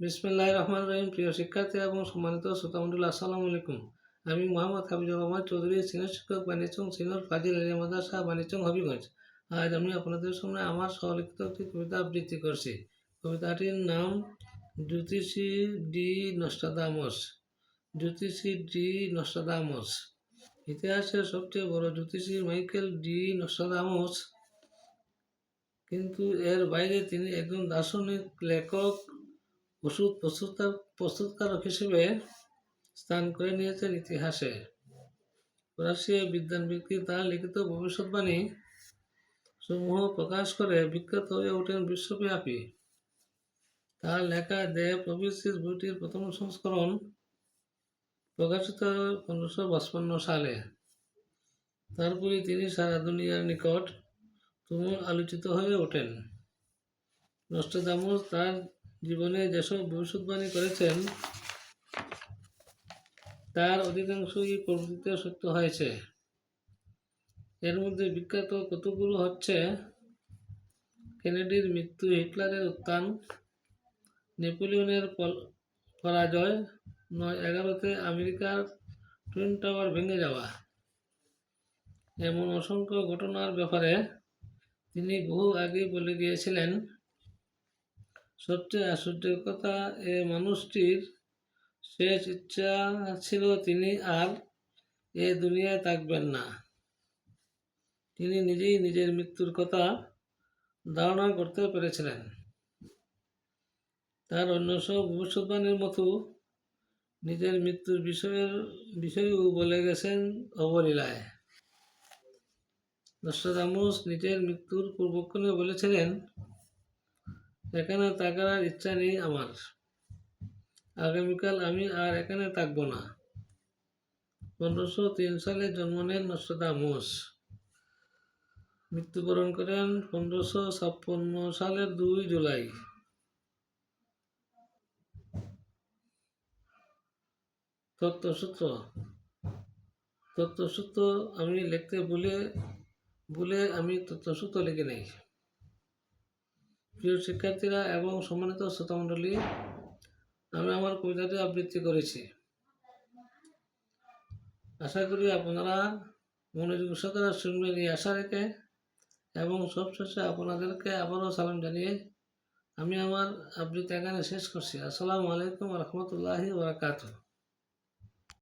বিসমুল্লাহ রহমান রহিম। প্রিয় শিক্ষার্থী এবং সম্মানিত শ্রোতামণ্ডল আসসালামু আলাইকুম। আমি মোহাম্মদ হাবিজুর রহমান চৌধুরী, সিনিয়র শিক্ষক, বাণিজ্যং সিনিয়র ফাজিল এরিয়া মাদ্রাসা, বাণিজ্যং হবিগঞ্জ। আজ আমি আপনাদের সামনে আমার সহলিখিত একটি কবিতা আবৃত্তি করছি। কবিতাটির নাম জ্যোতিষী ডি নস্টাদামস। জ্যোতিষী ডি নস্টাদামস। ইতিহাসের সবচেয়ে বড় জ্যোতিষী মাইকেল ডি নস্টাদামস। কিন্তু এর বাইরে তিনি একজন দার্শনিক লেখক ওষুধ প্রস্তুতকার, প্রস্তুতকারক হিসেবে স্থান করে নিয়েছেন ইতিহাসে। ফরাসি বিজ্ঞান ব্যক্তি তার লিখিত ভবিষ্যৎবাণী সমূহ প্রকাশ করে বিখ্যাত হয়ে ওঠেন বিশ্বব্যাপী। তার লেখা দে প্রভিসিস বইটির প্রথম সংস্করণ প্রকাশিত পনেরোশো বাষপান্ন সালে। তারপরে তিনি সারা দুনিয়ার নিকট তুমুল আলোচিত হয়ে ওঠেন। নষ্টদামুস তার জীবনে যেসব ভবিষ্যৎবাণী করেছেন, তার অধিকাংশই প্রকৃতিতে সত্য হয়েছে। এর মধ্যে বিখ্যাত কতগুলো হচ্ছে, কেনেডির মৃত্যু, হিটলারের উত্থান, নেপোলিয়নের পল- পরাজয়, নয় এগারোতে আমেরিকার টুইন টাওয়ার ভেঙে যাওয়া, এমন অসংখ্য ঘটনার ব্যাপারে তিনি বহু আগে বলে গিয়েছিলেন সবচেয়ে আশ্চর্যের কথা, এ মানুষটির শেষ ইচ্ছা ছিল তিনি আর এ দুনিয়ায় থাকবেন না। তিনি নিজেই নিজের মৃত্যুর কথা ধারণা করতে পেরেছিলেন। তার অন্য সব ভবিষ্যৎবাণীর মতো নিজের মৃত্যুর বিষয়ের বিষয়েও বলে গেছেন অবলীলায়। নস্ট্রাদামুস নিজের মৃত্যুর পূর্বক্ষণে বলেছিলেন এখানে থাকার ইচ্ছা নেই আমার। আগামীকাল আমি আর এখানে থাকব না। পনেরোশো তিন সালে জন্ম নেন নস্ট্রাদামুস মৃত্যুবরণ করেন পনেরোশো ছাপ্পান্ন সালের দুই জুলাই। তত্ত্বসূত্র। তত্ত্বসূত্র আমি লিখতে ভুলে ভুলে আমি তত্ত্বসূত্র লিখে নেই। প্রিয় শিক্ষার্থীরা এবং সম্মানিত শ্রোতামণ্ডলী, আমি আমার কবিতাটি আবৃত্তি করেছি। আশা করি আপনারা মনোযোগ সহকারে শুনবেন এই আশা রেখে এবং সবশেষে আপনাদেরকে আবারও সালাম জানিয়ে আমি আমার আবৃত্তি এখানে শেষ করছি। আসসালামু আলাইকুম রহমতুল্লাহি বারাকাতুহ।